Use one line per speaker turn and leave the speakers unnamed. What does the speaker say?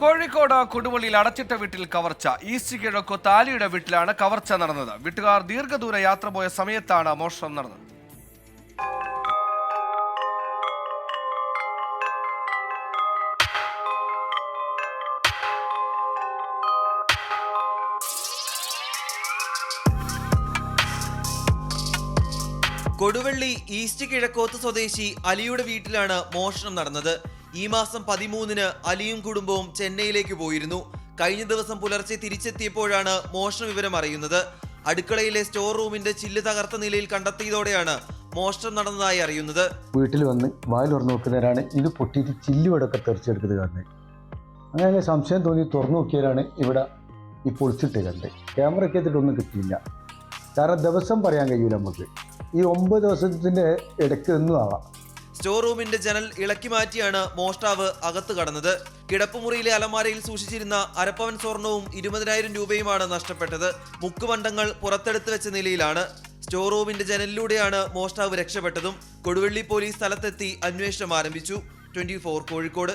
കോഴിക്കോട് കൊടുവള്ളിയിൽ അടച്ചിട്ട വീട്ടിൽ കവർച്ച. ഈസ്റ്റ് കിഴക്കോ താലിയുടെ വീട്ടിലാണ് കവർച്ച നടന്നത്. വീട്ടുകാർ ദീർഘദൂര യാത്ര പോയ സമയത്താണ് മോഷണം നടന്നത്.
കൊടുവള്ളി ഈസ്റ്റ് കിഴക്കോത്ത് സ്വദേശി അലിയുടെ വീട്ടിലാണ് മോഷണം നടന്നത്. ഈ മാസം പതിമൂന്നിന് അലിയും കുടുംബവും ചെന്നൈയിലേക്ക് പോയിരുന്നു. കഴിഞ്ഞ ദിവസം പുലർച്ചെ തിരിച്ചെത്തിയപ്പോഴാണ് മോഷണ വിവരം അറിയുന്നത്. അടുക്കളയിലെ സ്റ്റോർ റൂമിന്റെ ചില്ല് തകർത്ത നിലയിൽ കണ്ടെത്തിയതോടെയാണ് മോഷണം നടന്നതായി അറിയുന്നത്.
വീട്ടിൽ വന്ന് വായിൽ തുറന്നു നോക്കുന്നവരാണ് ഇത് പൊട്ടിയിട്ട് ചില്ലുവടൊക്കെ തെറിച്ചെടുക്കുന്നത് കാണുന്നത്. അങ്ങനെ സംശയം തോന്നി തുറന്നു നോക്കിയവരാണ് ഇവിടെ ഈ പൊളിച്ചിട്ട് കണ്ട് ക്യാമറയ്ക്ക് എത്തിയിട്ടൊന്നും കിട്ടിയില്ല. കാരണം ദിവസം പറയാൻ കഴിയൂല നമുക്ക്. ഈ ഒമ്പത് ദിവസത്തിന്റെ ഇടയ്ക്ക് ഒന്നും ആവാം
സ്റ്റോർ റൂമിന്റെ ജനൽ ഇളക്കി മാറ്റിയാണ് മോഷ്ടാവ് അകത്ത് കടന്നത്. കിടപ്പുമുറിയിലെ അലമാരയിൽ സൂക്ഷിച്ചിരുന്ന അരപ്പവൻ സ്വർണവും ഇരുപതിനായിരം രൂപയുമാണ് നഷ്ടപ്പെട്ടത്. മുക്കുവണ്ടങ്ങൾ പുറത്തെടുത്ത് വെച്ച നിലയിലാണ്. സ്റ്റോർ റൂമിന്റെ ജനലിലൂടെയാണ് മോഷ്ടാവ് രക്ഷപ്പെട്ടതും. കൊടുവള്ളി പോലീസ് സ്ഥലത്തെത്തി അന്വേഷണം ആരംഭിച്ചു. ട്വന്റി കോഴിക്കോട്.